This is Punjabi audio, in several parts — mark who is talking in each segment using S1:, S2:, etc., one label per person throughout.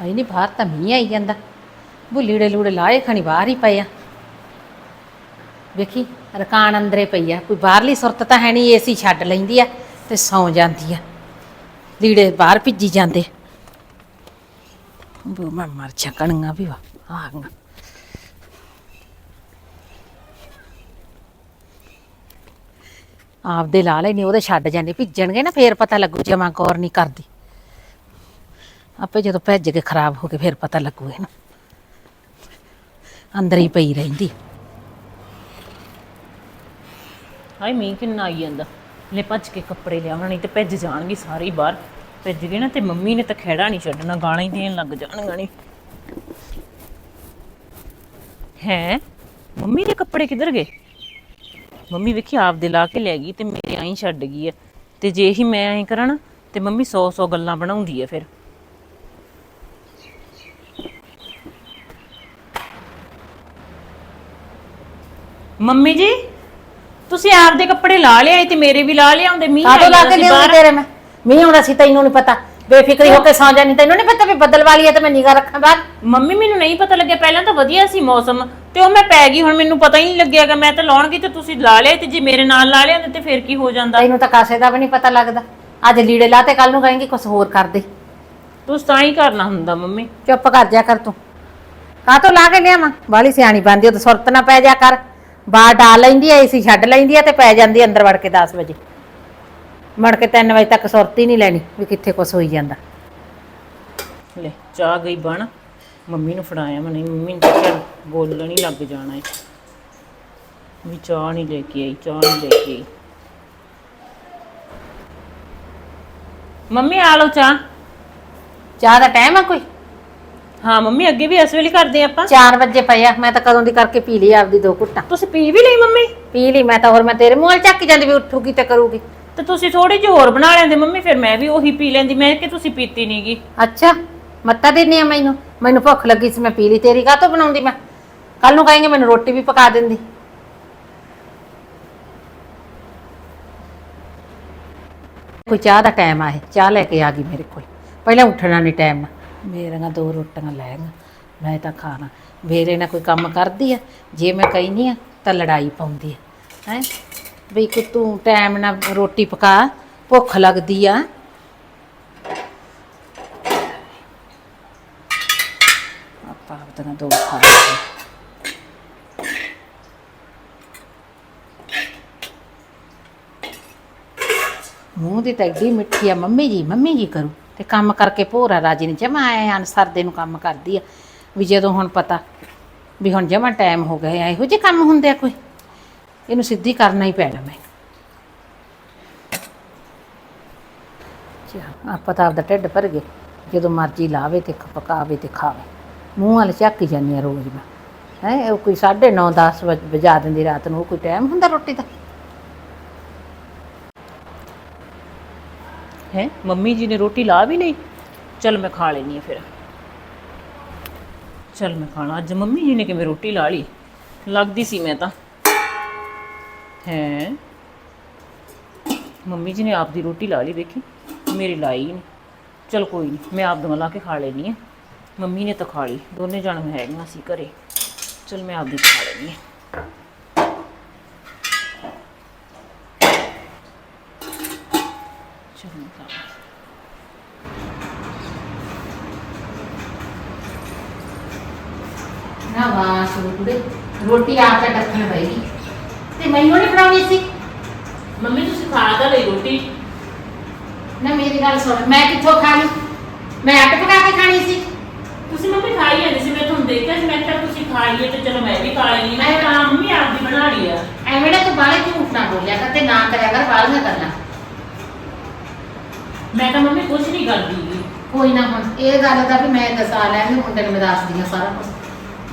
S1: ਹਾਈ ਨਹੀਂ ਬਾਹਰ ਤਾਂ ਮੀਂਹ ਆਈ ਜਾਂਦਾ। ਬੂ ਲੀੜੇ ਲੂੜੇ ਲਾਏ, ਖਣੀ ਬਾਹਰ ਹੀ ਪਏ ਆ। ਵੇਖੀ, ਰਕਾਨ ਅੰਦਰੇ ਪਈ ਆ। ਕੋਈ ਬਾਹਰਲੀ ਸੁਰਤ ਤਾਂ ਹੈ ਨਹੀਂ ਏਸੀ ਛੱਡ ਲੈਂਦੀ ਆ ਤੇ ਸੌਂ ਜਾਂਦੀ ਆ। ਲੀੜੇ ਬਾਹਰ ਭਿੱਜੀ ਜਾਂਦੇ। ਬੂ ਮੈਂ ਮਰ ਚੱਕਣਗਾ ਵੀ ਵਾ, ਆ ਆਪਦੇ ਲਾ ਲੈਣੀ, ਉਹਦੇ ਛੱਡ ਜਾਂਦੇ। ਭਿੱਜਣਗੇ ਨਾ, ਫੇਰ ਪਤਾ ਲੱਗੂ ਜਮਾ ਕੌਰ ਗੌਰ ਨਹੀਂ ਕਰਦੀ। ਆਪੇ ਜਦੋਂ ਭੱਜ ਕੇ ਖਰਾਬ ਹੋ ਕੇ ਫਿਰ ਪਤਾ ਲੱਗੂ ਇਹਨੂੰ ਅੰਦਰ ਹੀ ਪਈ ਰਹਿੰਦੀ।
S2: ਹਾਏ, ਮੀਂਹ ਕਿੰਨਾ ਆਈ ਜਾਂਦਾ। ਲੈ ਭੱਜ ਕੇ ਕੱਪੜੇ ਲਿਆਉਣਾ, ਨਹੀਂ ਤੇ ਭਿੱਜ ਜਾਣਗੇ ਸਾਰੇ ਹੀ ਬਾਹਰ। ਭਿੱਜ ਗਏ ਨਾ ਤੇ ਮੰਮੀ ਨੇ ਤਾਂ ਖੇੜਾ ਨਹੀਂ ਛੱਡਣਾ, ਗਾਲਾਂ ਹੀ ਦੇਣ ਲੱਗ ਜਾਣਗੀਆਂ ਨਹੀਂ ਹੈ? ਮੰਮੀ ਦੇ ਕੱਪੜੇ ਕਿੱਧਰ ਗਏ? ਮੰਮੀ ਵੇਖੀ ਆਪਦੇ ਲਾ ਕੇ ਲੈ ਗਈ ਤੇ ਮੇਰੇ ਆਈ ਛੱਡ ਗਈ ਹੈ ਤੇ ਜੇ ਹੀ ਮੈਂ ਐਂ ਕਰਾਂ ਨਾ, ਤੇ ਮੰਮੀ 100 100 ਗੱਲਾਂ ਬਣਾਉਂਦੀ ਹੈ ਫਿਰ। ਮੰਮੀ ਜੀ ਤੁਸੀਂ ਆਪਦੇ ਕੱਪੜੇ ਲਾ ਲਿਆਏ ਤੇ ਮੇਰੇ ਵੀ ਲਾ ਲਿਆਉਂਦੇ ਮੀਂਹ ਆਈ
S1: ਲਾ ਕੇ
S2: ਬਾਹਰ।
S1: ਤੇਰੇ ਮੈਂ? ਮੀਂਹ ਆਉਣਾ ਸੀ ਤੈਨੂੰ ਨਹੀਂ ਪਤਾ। ਬੇਫਿਕਰੀ ਹੋ ਕੇ ਸੌਂ ਜਾਨੀ ਤੈਨੂੰ ਨਹੀਂ ਪਤਾ ਵੀ ਬੱਦਲ ਵਾਲੀ ਹੈ ਤੇ ਮੈਂ ਨਿਗਾ ਰੱਖਾਂ ਬਾਹਰ?
S2: ਮੰਮੀ ਮੈਨੂੰ ਨਹੀਂ ਪਤਾ ਲੱਗਿਆ। ਪਹਿਲਾਂ ਤਾਂ ਵਧੀਆ ਸੀ ਮੌਸਮ ਤੇ ਉਹ ਮੈਂ ਪੈ ਗਈ ਹੁਣ ਮੈਨੂੰ ਪਤਾ ਹੀ ਨਹੀਂ ਲੱਗਿਆਗਾ। ਮੈਂ ਤਾਂ ਲਾਉਣਗੀ ਤੇ ਤੁਸੀਂ ਲਾ ਲਿਆ ਤੇ ਜੇ ਮੇਰੇ ਨਾਲ ਲਾ ਲਿਆ ਤੇ ਫਿਰ ਕੀ ਹੋ ਜਾਂਦਾ?
S1: ਤੈਨੂੰ ਤਾਂ ਕਾਸੇ ਦਾ ਵੀ ਨਹੀਂ ਪਤਾ ਲੱਗਦਾ। ਅੱਜ ਲੀੜੇ ਲਾ ਤੇ ਕੱਲ ਨੂੰ ਕहेਂਗੀ ਕੁਝ ਹੋਰ ਕਰ ਦੇ।
S2: ਤੁਸੀਂ ਤਾਂ ਹੀ ਕਰਨਾ ਹੁੰਦਾ ਮੰਮੀ।
S1: ਚੁੱਪ ਕਰ ਜਾ ਕਰ ਤੂੰ। ਕਾਹਤੋਂ ਲਾ ਕੇ ਲਿਆਵਾਂ? ਬਾਲੀ ਸਿਆਣੀ ਬੰਦੀ ਉਹ ਤਾਂ ਸੁਰਤ ਨਾ ਪੈ ਜਾ ਕਰ। ਬਾਹਰ ਡਾਲ ਲੈਂਦੀ ਐ ਏਸੀ ਛੱਡ ਲੈਂਦੀ ਐ ਤੇ ਪੈ ਜਾਂਦੀ ਐ ਅੰਦਰ ਵੜ ਕੇ 10 ਵਜੇ। ਮੜ ਕੇ 3 ਵਜੇ ਤੱਕ ਸੁਰਤ ਨਹੀਂ ਲੈਣੀ ਵੀ ਕਿੱਥੇ ਕੁਛ ਹੋਈ ਜਾਂਦਾ।
S2: ਲੈ ਚਾਹ ਗਈ ਬਣ। ਮੰਮੀ ਨੂੰ ਫੜਾਇਆ ਮੈਂ ਨਹੀਂ ਮੰਮੀ ਨੇ ਚੱਲ ਬੋਲਣ ਹੀ ਲੱਗ ਜਾਣਾ ਹੈ ਵੀ ਚਾਹ ਨਹੀਂ ਲੈ ਕੇ ਆਈ ਚਾਹ ਨਹੀਂ ਲੈ ਕੇ ਆਈ। ਮੰਮੀ ਆ ਲਓ ਚਾਹ।
S1: ਚਾਹ ਦਾ ਟਾਈਮ ਆ ਕੋਈ?
S2: ਹਾਂ ਮੰਮੀ ਅੱਗੇ ਵੀ ਇਸ ਵੇਲੇ ਕਰਦੇ ਆਪਾਂ।
S1: 4 ਵਜੇ ਪਿਆ ਮੈਂ ਤਾਂ ਕਦੋਂ ਦੀ ਕਰਕੇ ਪੀ ਲਈ ਆਪਦੀ ਦੋ ਘੁੱਟਾਂ।
S2: ਤੁਸੀਂ ਪੀ ਵੀ ਲਈ ਮੰਮੀ?
S1: ਪੀ ਲਈ ਮੈਂ ਤਾਂ ਹੋਰ ਮੈਂ ਤੇਰੇ ਮੂੰਹ ਵੱਲ ਚੱਕ ਜਾਂਦੀ ਵੀ ਉੱਠੂਗੀ ਤੇ ਕਰੂਗੀ।
S2: ਤੇ ਤੁਸੀਂ ਥੋੜੀ ਜਿਹੀ ਹੋਰ ਬਣਾ ਲੈਂਦੇ ਮੰਮੀ ਫਿਰ ਮੈਂ ਵੀ ਉਹੀ ਪੀ ਲੈਂਦੀ ਮੈਂ ਕਿ ਤੁਸੀਂ ਪੀਤੀ ਨਹੀਂਗੀ
S1: ਅੱਛਾ ਮੱਤਾ ਦੇਣੀ ਆ ਮੈਨੂੰ। ਮੈਨੂੰ ਭੁੱਖ ਲੱਗੀ ਸੀ ਮੈਂ ਪੀ ਲਈ। ਤੇਰੀ ਕਾਹਤੋਂ ਬਣਾਉਂਦੀ ਮੈਂ? ਕੱਲ ਨੂੰ ਕहेंगे ਮੈਨੂੰ ਰੋਟੀ ਵੀ ਪਕਾ ਦਿੰਦੀ। ਕੋਈ ਚਾਹ ਦਾ ਟਾਈਮ ਆ ਇਹ ਚਾਹ ਲੈ ਕੇ ਆ ਗਈ ਮੇਰੇ ਕੋਲ। ਪਹਿਲਾਂ ਉੱਠਣਾ ਨਹੀਂ ਟਾਈਮ। ਨਾਲ ਮੇਰੀਆਂ ਦੋ ਰੋਟੀਆਂ ਲੈ ਗਾ ਮੈਂ ਤਾਂ ਖਾਣਾ। ਮੇਰੇ ਨਾਲ ਕੋਈ ਕੰਮ ਕਰਦੀ ਆ? ਜੇ ਮੈਂ ਕਹਿੰਦੀ ਆ, ਤਾਂ ਲੜਾਈ ਪਾਉਂਦੀ ਆ। ਹੈ? ਬਈ ਕਿ ਤੂੰ ਟਾਈਮ ਨਾਲ ਰੋਟੀ ਪਕਾ, ਭੁੱਖ ਲੱਗਦੀ ਆ। ਆਪਾਂ ਆਪਦੀਆਂ ਦੋ ਖਾ ਲਈਏ। ਮੂੰਹ ਦੀ ਤਾਂ ਐਡੀ ਮਿੱਠੀ ਆ। ਮੰਮੀ ਜੀ ਮੰਮੀ ਜੀ ਕਰੂ। ਤੇ ਕੰਮ ਕਰਕੇ ਭੋਰਾ ਰਾਜੀ ਨਹੀਂ। ਜਮਾ ਆਏ ਅਨਸਰ ਦੇ ਨੂੰ ਕੰਮ ਕਰਦੀ ਆ। ਵੀ ਜਦੋਂ ਹੁਣ ਪਤਾ ਵੀ ਹੁਣ ਜਮਾ ਟਾਈਮ ਹੋ ਗਿਆ, ਇਹੋ ਜਿਹੇ ਕੰਮ ਹੁੰਦੇ ਆ ਕੋਈ? ਇਹਨੂੰ ਸਿੱਧੀ ਕਰਨਾ ਹੀ ਪੈਣਾ ਮੈਂ। ਚਾ ਆਪਾਂ ਤਾਂ ਆਪਦਾ ਢਿੱਡ ਭਰ ਗਏ। ਜਦੋਂ ਮਰਜ਼ੀ ਲਾਵੇ ਤੇ ਪਕਾਵੇ ਤੇ ਖਾਵੇ। ਮੂੰਹ ਵਾਲ ਚੱਕ ਹੀ ਜਾਂਦੀ ਆ ਰੋਜ਼ ਮੈਂ। ਹੈ, ਉਹ ਕੋਈ 9:30 10 ਵਜੇ ਵਜਾ ਦਿੰਦੀ ਰਾਤ ਨੂੰ, ਉਹ ਕੋਈ ਟਾਈਮ ਹੁੰਦਾ ਰੋਟੀ ਦਾ?
S2: ਹੈ? ਮੰਮੀ ਜੀ ਨੇ ਰੋਟੀ ਲਾ ਵੀ ਲਈ? ਚਲ ਮੈਂ ਖਾ ਲੈਣੀ ਆ ਫਿਰ। ਚਲ ਮੈਂ ਖਾਣਾ। ਅੱਜ ਮੰਮੀ ਜੀ ਨੇ ਕਿਵੇਂ ਰੋਟੀ ਲਾ ਲਈ? ਲੱਗਦੀ ਸੀ ਮੈਂ ਤਾਂ। ਹੈ? ਮੰਮੀ ਜੀ ਨੇ ਆਪ ਦੀ ਰੋਟੀ ਲਾ ਲਈ ਦੇਖੀ ਮੇਰੀ ਲਾਈ ਨਹੀਂ ਚਲ ਕੋਈ ਨਹੀਂ ਮੈਂ ਆਪ ਦੋਵਾਂ ਲਾ ਕੇ ਖਾ ਲੈਣੀ ਆ ਮੰਮੀ ਨੇ ਤਾਂ ਖਾ ਲਈ। ਦੋਨੇ ਜਣ ਹੈਗੀਆਂ ਸੀ ਘਰੇ। ਚਲ ਮੈਂ ਆਪ ਦੀ ਖਾ ਲੈਣੀ ਆ ਖਾ ਲਾਂ।
S1: ਨਾ ਵਾਸ ਕੁੜੇ ਰੋਟੀ ਆਪ ਤਾਂ ਟੱਕਣ ਪਏਗੀ ਤੇ ਮੈਨੂੰ ਨਹੀਂ ਬਣਾਉਣੀ ਸੀ
S2: ਮੰਮੀ ਤੁਸੀਂ ਖਾ ਤਾਂ ਲਈ ਰੋਟੀ।
S1: ਨਾ ਮੇਰੀ ਗੱਲ ਸੁਣ ਮੈਂ ਕਿੱਥੋਂ ਖਾਣੀ? ਮੈਂ ਅੱਟ ਪਕਾ ਕੇ ਖਾਣੀ ਸੀ।
S2: ਤੁਸੀਂ ਮੰਮੀ ਖਾਈ ਜਾਂਦੇ ਸੀ ਮੈਂ ਤੁਹਾਨੂੰ ਦੇਖਿਆ ਸੀ ਮੈਂ ਕਿਹਾ ਤੁਸੀਂ ਖਾ ਲਈਏ ਤੇ ਚਲੋ ਮੈਂ ਵੀ ਖਾ ਲੈਣੀ ਮੈਂ ਤਾਂ ਮੰਮੀ ਆਪ ਦੀ ਬਣਾ ਲਈ ਆ।
S1: ਐਵੇਂ ਨਾ ਤੂੰ ਬਾਲੇ ਝੂਠ ਨਾ ਬੋਲਿਆ ਕਰ ਤੇ ਨਾ ਕਰਿਆ ਕਰ ਬਾਲੀਆਂ ਕਰਨਾ
S2: ਮੈਂ ਤਾਂ ਮੰਮੀ ਕੁਝ ਨਹੀਂ ਕਰਦੀ। ਗੀ।
S1: ਕੋਈ ਨਾ ਹੁਣ ਇਹ ਗੱਲ ਦਾ ਵੀ ਮੈਂ ਦਸਾ ਲੈਂਦੀ ਮੁੰਡੇ ਨੂੰ ਮੈਂ ਦੱਸਦੀ ਆ ਸਾਰਾ ਕੁਝ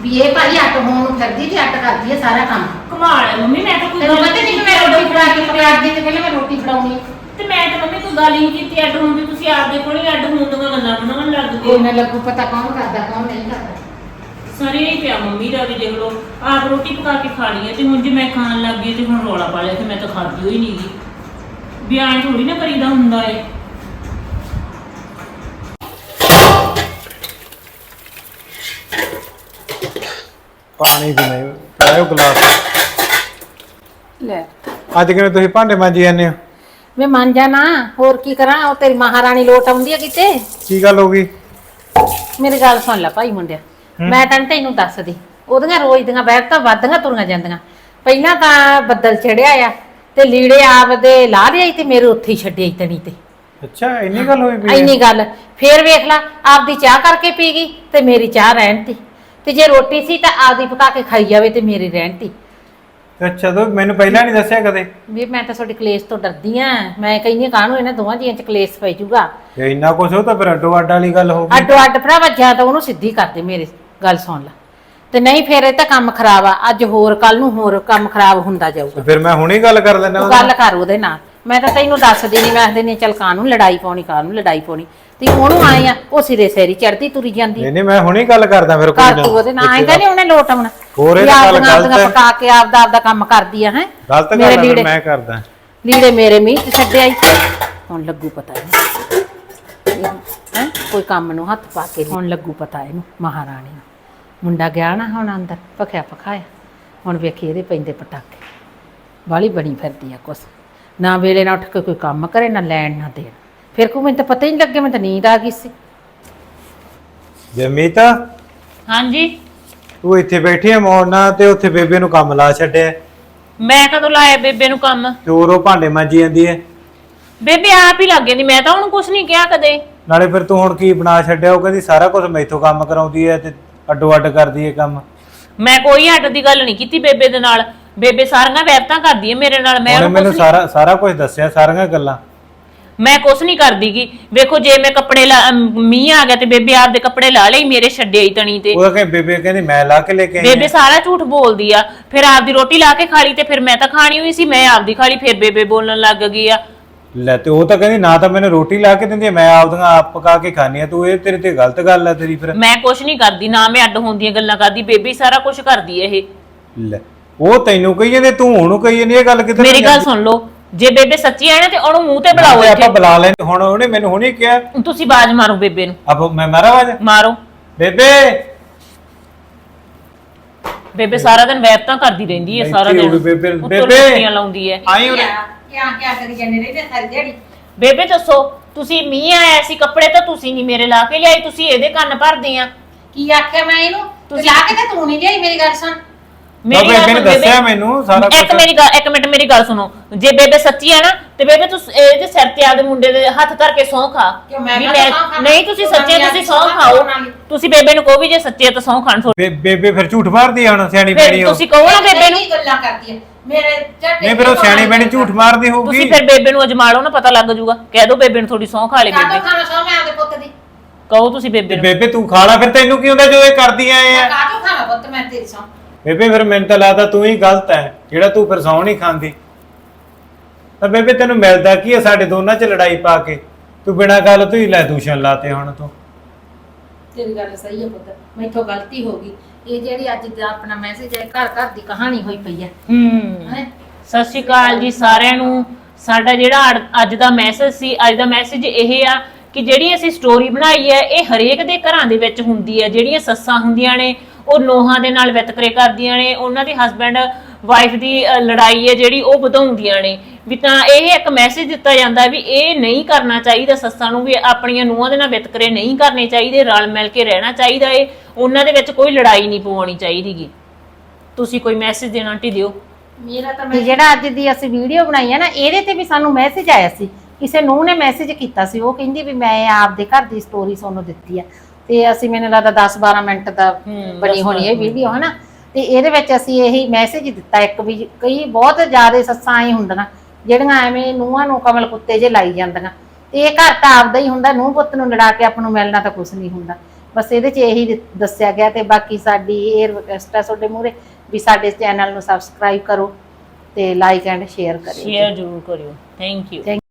S1: ਵੀ ਇਹ ਭਾਈ ਅੱਟ ਹੋਣ ਫਿਰਦੀ ਤੇ ਅੱਟ ਕਰਦੀ ਹੈ ਸਾਰਾ ਕੰਮ।
S2: ਕਮਾਲ ਹੈ ਮੰਮੀ ਮੈਂ ਤਾਂ ਕੋਈ
S1: ਤੈਨੂੰ
S2: ਗੱਲ
S1: ਪਤਾ ਨਹੀਂ ਕਿ ਮੈਂ ਰੋਟੀ ਫੜਾ ਕੇ ਪਕਾੜਦੀ ਤੇ ਪਹਿਲਾਂ ਮੈਂ ਰੋਟੀ ਫੜਾਉਣੀ।
S2: ਤੇ ਮੈਂ ਤਾਂ ਮੰਮੀ ਕੋਈ ਗੱਲ ਹੀ ਨਹੀਂ ਕੀਤੀ ਅੱਡ ਹੋਣ ਦੀ ਤੁਸੀਂ ਆਪਦੇ ਕੋਲ ਹੀ ਅੱਡ ਹੋਣ ਦੀਆਂ ਗੱਲਾਂ ਬਣਾਉਣ ਲੱਗ
S1: ਕੋਈ
S2: ਗਏ
S1: ਨਾ ਲੱਗੂ ਪਤਾ ਕੌਣ ਕਰਦਾ ਕੌਣ ਨਹੀਂ ਕਰਦਾ।
S2: ਸਰੇ ਹੀ ਪਿਆ ਮੰਮੀ ਦਾ ਵੀ ਦੇਖ ਲਓ। ਆਪ ਰੋਟੀ ਪਕਾ ਕੇ ਖਾ ਲਈ ਹੈ ਤੇ ਹੁਣ ਜੇ ਮੈਂ ਖਾਣ ਲੱਗ ਗਈ ਤੇ ਹੁਣ ਰੋਲਾ ਪਾ ਲਿਆ ਤੇ ਮੈਂ ਤਾਂ ਖਾਦੀ ਹੋਈ ਨਹੀਂ ਗੀ। ਵੀ ਐਂ ਥੋੜੀ ਨਾ ਕਰੀਦਾ ਹੁੰਦਾ ਏ
S3: ਪਾਣੀ ਵੀ ਨਹੀਂ ਪਿਆਓ ਗਲਾਸ।
S1: ਲੈ।
S3: ਅੱਜ ਕਿਵੇਂ ਤੁਸੀਂ ਭਾਂਡੇ ਮਾਂਜੀ ਜਾਂਦੇ ਹੋ?
S1: ਮੈਂ ਮੰਨ ਜਾਣਾ ਹੋਰ ਕੀ ਕਰਾਂ? ਉਹ ਤੇਰੀ ਮਹਾਰਾਣੀ ਲੋਟ ਆਉਂਦੀ ਆ ਕਿਤੇ।
S3: ਕੀ ਗੱਲ ਹੋ ਗਈ?
S1: ਮੇਰੀ ਗੱਲ ਸੁਣ ਲੈ ਭਾਈ ਮੁੰਡਿਆ। ਮੈਂ ਤਾਂ ਤੈਨੂੰ ਦੱਸਦੀ। ਉਹਦੀਆਂ ਰੋਜ਼ ਦੀਆਂ ਬੈਠ ਤਾਂ ਵੱਧੀਆਂ ਤੁਰੀਆਂ ਜਾਂਦੀਆਂ। ਪਹਿਲਾਂ ਤਾਂ ਬੱਦਲ ਚੜਿਆ ਆ ਤੇ ਲੀੜੇ ਆਪਦੇ ਲਾ ਲਿਆਈ ਤੇ ਮੇਰੇ ਉੱਥੇ ਹੀ ਛੱਡਿਆ ਤਣੀ ਤੇ।
S3: ਅੱਛਾ ਇੰਨੀ ਗੱਲ ਹੋਈ ਪਈ?
S1: ਐਨੀ ਗੱਲ। ਫੇਰ ਵੇਖ ਲਾ ਆਪਦੀ ਚਾਹ ਕਰਕੇ ਪੀ ਗਈ ਤੇ ਮੇਰੀ ਚਾਹ ਰਹਿਣ ਤੀ। ਤੇ ਜੇ ਰੋਟੀ ਸੀ ਤਾਂ ਆਪਦੀ ਪਕਾ ਕੇ ਖਾਈ ਜਾਵੇ ਤੇ ਮੇਰੀ ਰਹਿਣ ਤੀ
S3: ਅੱਛਾ ਤੂੰ ਮੈਨੂੰ ਪਹਿਲਾਂ ਨਹੀਂ ਦੱਸਿਆ ਕਦੇ?
S1: ਵੀ ਮੈਂ ਤਾਂ ਤੁਹਾਡੇ ਕਲੇਸ਼ ਤੋਂ ਡਰਦੀ ਆ। ਮੈਂ ਕਹਿੰਦੀ ਕਾਹਨੂੰ ਇਹਨਾਂ ਦੋਵਾਂ ਜੀਆਂ ਚ ਕਲੇਸ਼ ਪੈ ਜਾਊਗਾ?
S3: ਜੇ ਇੰਨਾ ਕੁਝ ਹੋ ਤਾਂ ਫਿਰ ਅੱਡੋ ਅੱਡ ਵਾਲੀ ਗੱਲ ਹੋ ਗਈ।
S1: ਅੱਡੋ ਅੱਡ ਭਰਾਵਾ ਜਾਂ ਤਾਂ ਉਹਨੂੰ ਸਿੱਧੀ ਕਰ ਦੇ ਮੇਰੇ ਗੱਲ ਸੁਣ ਲੈ। ਤੇ ਨਹੀਂ ਫੇਰ ਇਹ ਤਾਂ ਕੰਮ ਖਰਾਬ ਆ। ਅੱਜ ਹੋਰ ਕੱਲ ਨੂੰ ਹੋਰ ਕੰਮ ਖਰਾਬ ਹੁੰਦਾ ਜਾਊਗਾ।
S3: ਤੇ ਫਿਰ ਮੈਂ ਹੁਣੇ ਗੱਲ ਕਰ ਲੈਣਾ
S1: ਤੂੰ ਗੱਲ ਕਰ ਉਹਦੇ ਨਾਲ। ਮੈਂ ਤਾਂ ਤੈਨੂੰ ਦੱਸਦੀ ਨਹੀਂ ਮੈਂ ਆਖਦੇ ਨਹੀਂ ਚੱਲ ਕਾਹਨੂੰ ਲੜਾਈ ਪਾਉਣੀ ਕਾਹਨੂੰ ਲੜਾਈ ਪਾਉਣੀ। ਤੇ ਉਹਨੂੰ ਆਏ ਆ ਉਹ ਸਿਰੇ ਸੇਰੀ ਚੜਦੀ ਤੁਰੀ ਜਾਂਦੀ।
S3: ਨਹੀਂ ਨਹੀਂ ਮੈਂ ਹੁਣੇ ਗੱਲ ਕਰਦਾ ਫਿਰ ਕੋਈ
S1: ਘਰ
S3: ਨਾ।
S1: ਤੂੰ ਉਹਦੇ ਨਾਲ ਆਏਗਾ ਨਹੀਂ ਉਹਨੇ ਲੋਟ ਆਉਣਾ।
S3: ਹੋਰ ਇਹ
S1: ਵੀ
S3: ਤਾਂ ਗੱਲ
S1: ਆਪਦੀਆਂ
S3: ਗਲਤ
S1: ਆਪਦੀਆਂ
S3: ਹੈ।
S1: ਪਕਾ ਕੇ ਆਪਦਾ ਆਪਦਾ ਕੰਮ ਕਰਦੀ ਆ ਹੈ।
S3: ਗਲਤ ਗੱਲ ਆ, ਫਿਰ ਮੈਂ ਕਰਦਾ।
S1: ਲੀੜੇ ਮੇਰੇ ਮੀਂਹ ਚ ਛੱਡਿਆ ਈ। ਹੁਣ ਲੱਗੂ ਪਤਾ ਇਹਨੂੰ। ਹੈ ਕੋਈ ਕੰਮ ਨੂੰ ਹੱਥ ਪਾ ਕੇ। ਹੁਣ ਲੱਗੂ ਪਤਾ ਇਹਨੂੰ ਮਹਾਰਾਣੀ ਨੂੰ। ਮੁੰਡਾ ਗਿਆ ਨਾ ਹੁਣ ਅੰਦਰ ਭਖਿਆ ਭਖਾਇਆ। ਹੁਣ ਵੇਖੀ ਇਹਦੇ ਪੈਂਦੇ ਪਟਾਕੇ। ਬਾਲੀ ਬਣੀ ਫਿਰਦੀ ਆ ਕੁਛ। ਨਾ ਵੇਲੇ ਨਾਲ ਉੱਠ ਕੇ ਕੋਈ ਕੰਮ ਕਰੇ ਨਾ ਲੈਣ ਨਾ ਦੇਣ। ਫਿਰ ਕੋ ਮੈਨੂੰ ਤਾਂ ਪਤਾ ਹੀ ਨਹੀਂ ਲੱਗੇ ਮੈਨੂੰ ਤਾਂ ਨੀਂਦ ਆ ਗਈ ਸੀ।
S3: ਜਮੀਤ?
S2: ਹਾਂਜੀ।
S3: ਤੂੰ ਇੱਥੇ ਬੈਠੀ ਆ ਮੋੜਨਾ ਤੇ ਉੱਥੇ ਬੇਬੇ ਨੂੰ ਕੰਮ ਲਾ ਛੱਡਿਆ।
S2: ਮੈਂ ਕਦੋਂ ਲਾਇਆ ਬੇਬੇ ਨੂੰ ਕੰਮ?
S3: ਤੇ ਹੋਰ ਉਹ ਭਾਂਡੇ ਮਾਂਜੀ ਜਾਂਦੀ ਹੈ
S2: ਬੇਬੇ ਆਪ ਹੀ ਲੱਗ ਜਾਂਦੀ ਮੈਂ ਤਾਂ ਉਹਨੂੰ ਕੁਝ ਨਹੀਂ ਕਿਹਾ ਕਦੇ।
S3: ਨਾਲੇ ਫਿਰ ਤੂੰ ਹੁਣ ਕੀ ਬਣਾ ਛੱਡਿਆ ਉਹ ਕਹਿੰਦੀ ਸਾਰਾ ਕੁਝ ਮੈਥੋਂ ਕੰਮ ਕਰਾਉਂਦੀ ਹੈ ਤੇ ਅੱਡੋ ਅੱਡ ਕਰਦੀ ਹੈ ਕੰਮ।
S2: ਮੈਂ ਕੋਈ ਹੱਟ ਦੀ ਗੱਲ ਨਹੀਂ ਕੀਤੀ ਬੇਬੇ ਦੇ ਨਾਲ। ਬੇਬੇ ਸਾਰੀਆਂ ਵੈਬਤਾਂ ਕਰਦੀ ਹੈ ਮੇਰੇ ਨਾਲ ਮੈਂ
S3: ਉਹਨੇ
S2: ਉਹਨੂੰ
S3: ਮੈਨੂੰ
S2: ਕੁਛ
S3: ਸਾਰਾ ਸਾਰਾ ਕੁਝ ਦੱਸਿਆ ਸਾਰੀਆਂ ਗੱਲਾਂ।
S2: ਮੈਂ ਕੁਛ ਨਹੀਂ ਕਰਦੀਗੀ ਵੇਖੋ ਜੇ ਮੈਂ ਕੱਪੜੇ ਲਾ ਅਮ, ਮੀਂਹ ਆ ਗਿਆ ਤੇ ਬੇਬੇ ਆਪਦੇ ਕੱਪੜੇ ਲਾ ਲਈ ਮੇਰੇ ਛੱਡੇ ਹੀ ਤਣੀ ਤੇ।
S3: ਉਹਦਾ ਕਹਿੰਦੀ ਬੇਬੇ ਕਹਿੰਦੀ ਮੈਂ ਲਾ ਕੇ ਲੈ ਕੇ ਆਈ
S2: ਬੇਬੇ ਸਾਰਾ ਝੂਠ ਬੋਲਦੀ ਆ। ਫਿਰ ਆਪਦੀ ਰੋਟੀ ਲਾ ਕੇ ਖਾ ਲਈ ਤੇ ਫਿਰ ਮੈਂ ਤਾਂ ਖਾਣੀ ਹੋਈ ਸੀ ਮੈਂ ਆਪਦੀ ਖਾ ਲਈ ਫਿਰ ਬੇਬੇ ਬੋਲਣ ਲੱਗ ਗਈ ਆ।
S3: ਲੈ ਤੇ ਉਹ ਤਾਂ ਕਹਿੰਦੀ ਨਾ ਤਾਂ ਮੈਨੂੰ ਰੋਟੀ ਲਾ ਕੇ ਦਿੰਦੀ ਮੈਂ ਆਪਦੀਆਂ ਆਪ ਪਕਾ ਕੇ ਖਾਣੀ ਆ। ਤੂੰ ਇਹ ਤੇਰੇ ਤੇ ਗਲਤ ਗੱਲ ਆ ਤੇਰੀ ਫਿਰ।
S2: ਮੈਂ ਕੁਛ ਨਹੀਂ ਕਰਦੀ ਨਾ ਮੈਂ ਅੱਡ ਹੁੰਦੀਆਂ ਗੱਲਾਂ ਕਰਦੀ ਬੇਬੇ ਹੀ ਸਾਰਾ ਕੁਝ ਕਰਦੀ ਇਹ।
S3: ਲੈ ਉਹ ਤੈਨੂੰ ਕਹੀ ਜਾਂਦੇ ਤੂੰ ਉਹਨੂੰ ਕਹੀ ਜਾਂਦੀ ਇਹ ਗੱਲ ਕਿੱਥੇ
S2: ਮੇਰੀ ਗੱਲ ਸੁਣ ਲਓ ਜੇ ਬੇਬੇ ਸੱਚੀ ਨਾ ਤੇ ਉਹਨੂੰ ਮੂੰਹ ਤੇ ਬੁਲਾਓ
S3: ਤੇ ਆਪਾਂ
S2: ਇੱਥੇ।
S3: ਬੁਲਾ ਲੈਂਦੇ ਹੁਣ ਉਹਨੇ ਮੈਨੂੰ ਹੁਣੇ ਕਿਹਾ।
S2: ਤੁਸੀਂ ਬਾਜ਼ ਮਾਰੋ ਬੇਬੇ ਨੂੰ।
S3: ਅਬ ਮੈਂ ਮਾਰਾ ਆਵਾਜ਼?
S1: ਮਾਰੋ।
S3: ਬੇਬੇ!
S2: ਬੇਬੇ ਸਾਰਾ ਦਿਨ ਵੈਬਤਾਂ ਕਰਦੀ ਰਹਿੰਦੀ ਹੈ ਸਾਰਾ
S3: ਇੱਥੇ
S2: ਦਿਨ
S3: ਹੋਵੇ ਬੇਬੇ-
S2: ਉੱਤੋਂ
S3: ਬੇਬੇ।
S2: ਰੋਟੀਆਂ ਲਾਉਂਦੀ ਹੈ।
S3: ਆਈ ਉਹਨੇ
S1: ਕਿਆ ਕਿਆ ਕਰੀ ਜਾਂਦੇ ਰਹਿੰਦੇ ਸਾਰੀ ਦਿਹਾੜੀ?
S2: ਬੇਬੇ ਦੱਸੋ ਤੁਸੀਂ ਮੀਂਹ ਆਇਆ ਸੀ ਕੱਪੜੇ ਤਾਂ ਤੁਸੀਂ ਨਹੀਂ ਮੇਰੇ ਲਾ ਕੇ ਲਿਆਈ ਤੁਸੀਂ ਇਹਦੇ ਕੰਨ ਭਰਦੇ ਆ।
S1: ਕੀ ਆਖਿਆ ਮੈਂ ਇਹਨੂੰ? ਤੂੰ ਲਾ ਕੇ ਤੇ ਤੂੰ ਨਹੀਂ ਲਿਆਈ ਮੇਰੀ ਗੱਲ ਸੁਣ।
S2: ਮੇਰੀ
S3: ਬੇਬੇ
S2: ਗੱਲ
S3: ਨੇ
S2: ਸੁਣ
S3: ਦੱਸਿਆ
S2: ਬੇਬੇ।
S3: ਮੈਨੂੰ ਸਾਰਾ
S2: ਇੱਕ
S3: ਕੁਝ
S2: ਮੇਰੀ ਗੱਲ ਇੱਕ ਮਿੰਟ ਮੇਰੀ ਗੱਲ ਸੁਣੋ। ਜੇ ਬੇਬੇ ਸੱਚੀ ਹੈ ਨਾ ਤੇ ਬੇਬੇ ਤੂੰ ਇਹਦੇ ਸਿਰ ਤੇ ਆਪਦੇ ਮੁੰਡੇ ਦੇ ਹੱਥ ਧਰ ਕੇ ਸਹੁੰ ਖਾ।
S1: ਕਿਉਂ ਮੈਂ
S2: ਵੀ
S1: ਕਾਹਤੋਂ
S2: ਮੈਂ-
S1: ਸਹੁੰ ਖਾਵਾਂ?
S2: ਨਹੀਂ ਤੁਸੀਂ
S1: ਤੂੰ
S2: ਸੱਚੇ ਤੁਸੀਂ ਸਹੁੰ ਖਾਓ।
S1: ਖਾਣ।
S2: ਤੁਸੀਂ ਬੇਬੇ ਨੂੰ ਕਹੋ ਵੀ ਜੇ ਸੱਚੇ ਤਾਂ ਸਹੁੰ ਖਾਣ
S3: ਬੇ- ਬੇਬੇ ਫਿਰ ਝੂਠ ਮਾਰਦੀ ਆ ਹੁਣ ਸਿਆਣੀ
S2: ਫਿਰ
S3: ਬੈਣੀ ਉਹ।
S2: ਤੁਸੀਂ ਕਹੋ ਨਾ ਬੇਬੇ ਨੂੰ।
S1: ਗੱਲਾਂ ਕਰਦੀ ਹੈ ਮੇਰੇ ਝੱਟੇ
S3: ਨਹੀਂ ਫਿਰ ਉਹ ਸਿਆਣੀ ਬੈਣੀ ਝੂਠ ਮਾਰਦੀ ਹੋਊਗੀ।
S2: ਤੁਸੀਂ ਫਿਰ ਬੇਬੇ ਨੂੰ ਅਜਮਾ ਲਓ ਨਾ ਪਤਾ ਲੱਗ ਜਾਊਗਾ। ਕਹਿ ਦਿਓ ਬੇਬੇ ਨੂੰ ਥੋੜੀ ਸਹੁੰ ਖਾ ਲੈ
S1: ਕਾਹਤੋਂ
S2: ਬੇਬੇ।
S1: ਖਾਣਾ ਸੌ ਮੈਂ ਆਪਦੇ ਪੁੱਤ ਦੀ।
S2: ਕਹੋ ਤੁਸੀਂ ਬੇਬੇ
S3: ਤੇ
S2: ਨੂੰ।
S3: ਬੇਬੇ ਤੂੰ ਖਾ ਲਾ ਫਿਰ ਤੈਨੂੰ ਕੀ ਹੁੰਦਾ ਜੋ ਇਹ ਕਰਦੀਆਂ ਐ? ਆ
S1: ਕਾਹਤੋਂ ਖਾਣਾ ਪੁੱਤ ਮੈਂ ਤੇਰੀ ਸੌ
S3: ਬੇਬੇ ਫਿਰ ਮੈਨੂੰ ਤਾਂ ਲੱਗਦਾ ਤੂੰ ਹੀ ਗਲਤ ਹੈ ਜਿਹੜਾ ਤੂੰ ਫਿਰ ਸੌਂ ਨਹੀਂ ਖਾਂਦੀ। ਤਾਂ ਬੇਬੇ ਤੈਨੂੰ ਮਿਲਦਾ ਕੀ ਹੈ ਸਾਡੇ ਦੋਨਾਂ 'ਚ ਲੜਾਈ ਪਾ ਕੇ? ਤੂੰ ਬਿਨਾਂ ਗੱਲ ਤੋਂ ਹੀ ਲੈ ਦੂਸ਼ਣ ਲਾਤੇ ਹੁਣ ਤੂੰ।
S1: ਤੇਰੀ ਗੱਲ ਸਹੀ ਹੈ ਪੁੱਤ ਮੈਥੋਂ ਗਲਤੀ ਹੋ ਗਈ। ਇਹ ਜਿਹੜੀ ਅੱਜ ਦਾ ਆਪਣਾ ਮੈਸੇਜ ਹੈ ਘਰ ਘਰ ਦੀ ਕਹਾਣੀ ਹੋਈ ਪਈ ਹੈ
S2: ਹੂੰ।
S1: ਹੈ?
S2: ਸਤਿ ਸ਼੍ਰੀ ਅਕਾਲ ਜੀ ਸਾਰਿਆਂ ਨੂੰ। ਸਾਡਾ ਜਿਹੜਾ ਅੜ- ਅੱਜ ਦਾ ਮੈਸੇਜ ਸੀ ਅੱਜ ਦਾ ਮੈਸੇਜ ਇਹ ਆ ਕਿ ਜਿਹੜੀ ਅਸੀਂ ਸਟੋਰੀ ਬਣਾਈ ਹੈ ਇਹ ਹਰੇਕ ਦੇ ਘਰਾਂ ਦੇ ਵਿੱਚ ਹੁੰਦੀ ਹੈ ਜਿਹੜੀਆਂ ਸੱਸਾਂ ਹੁੰਦੀਆਂ ਨੇ ਉਹ ਨੋਹਾਂ ਦੇ ਨਾਲ ਵਿਤਕਰੇ ਕਰਦੀਆਂ ਨੇ ਉਹਨਾਂ ਦੇ ਹਸਬੰਡ ਵਾਈਫ ਦੀ ਅ, ਲੜਾਈ ਹੈ ਜਿਹੜੀ ਉਹ ਵਧਾਉਂਦੀਆਂ ਨੇ। ਵੀ ਤਾਂ ਇਹ ਇੱਕ ਮੈਸੇਜ ਦਿੱਤਾ ਜਾਂਦਾ ਵੀ ਇਹ ਨਹੀਂ ਕਰਨਾ ਚਾਹੀਦਾ ਸੱਸਾਂ ਨੂੰ ਵੀ ਆਪਣੀਆਂ ਨੂੰਹਾਂ ਦੇ ਨਾਲ ਵਿਤਕਰੇ ਨਹੀਂ ਕਰਨੇ ਚਾਹੀਦੇ ਰਲ ਮਿਲ ਕੇ ਰਹਿਣਾ ਚਾਹੀਦਾ ਏ ਉਹਨਾਂ ਦੇ ਵਿੱਚ ਕੋਈ ਲੜਾਈ ਨਹੀਂ ਪਵਾਉਣੀ ਚਾਹੀਦੀਗੀ ਤੁਸੀਂ ਕੋਈ ਮੈਸੇਜ ਦੇਣਾ ਆਂਟੀ ਦਿਓ।
S1: ਮੇਰਾ ਤਾਂ ਮੈਂ ਜਿਹੜਾ ਅੱਜ ਦੀ ਅਸੀਂ ਵੀਡੀਓ ਬਣਾਈ ਹੈ ਨਾ ਇਹਦੇ ਤੇ ਵੀ ਸਾਨੂੰ ਮੈਸੇਜ ਆਇਆ ਸੀ। ਕਿਸੇ ਨੂੰ ਨੇ ਮੈਸੇਜ ਕੀਤਾ ਸੀ ਉਹ ਕਹਿੰਦੀ ਵੀ ਮੈਂ ਆਪਦੇ ਘਰ ਦੀ ਸਟੋਰੀ ਤੁਹਾਨੂੰ ਦਿੱਤੀ ਆ ਤੇ ਅਸੀਂ ਮੈਨੂੰ ਲੱਗਦਾ 10 12 ਮਿੰਟ ਦਾ ਬਣੀ ਹੋਣੀ ਇਹ ਵੀਡੀਓ ਹਨਾ? ਤੇ ਇਹਦੇ ਵਿੱਚ ਅਸੀਂ ਇਹੀ ਮੈਸੇਜ ਦਿੱਤਾ ਇੱਕ ਵੀ ਕਈ ਬਹੁਤ ਜ਼ਿਆਦਾ ਸੱਸਾਂ ਹੀ ਹੁੰਦੀਆਂ ਜਿਹੜੀਆਂ ਐਵੇਂ ਨੂੰਹਾਂ ਨੂੰ ਕਮਲ ਕੁੱਤੇ ਜੇ ਲਾਈ ਜਾਂਦੀਆਂ। ਤੇ ਇਹ ਘਰ ਤਾਂ ਆਪਦਾ ਹੀ ਹੁੰਦਾ ਨੂੰਹ ਪੁੱਤ ਨੂੰ ਲੜਾ ਕੇ ਆਪ ਨੂੰ ਮਿਲਣਾ ਤਾਂ ਕੁਝ ਨਹੀਂ ਹੁੰਦਾ। ਬਸ ਇਹਦੇ 'ਚ ਇਹੀ ਦੱਸਿਆ ਗਿਆ ਤੇ ਬਾਕੀ ਸਾਡੀ ਇਹ ਰਿਕਵੈਸਟ ਹੈ ਤੁਹਾਡੇ ਮੂਹਰੇ ਵੀ ਸਾਡੇ ਚੈਨਲ ਨੂੰ ਸਬਸਕ੍ਰਾਈਬ ਕਰੋ ਤੇ ਲਾਈਕ ਐਂਡ ਸ਼ੇਅਰ ਕਰਿਓ।
S2: ਸ਼ੇਅਰ ਜ਼ਰੂਰ ਕਰਿਓ। Thank you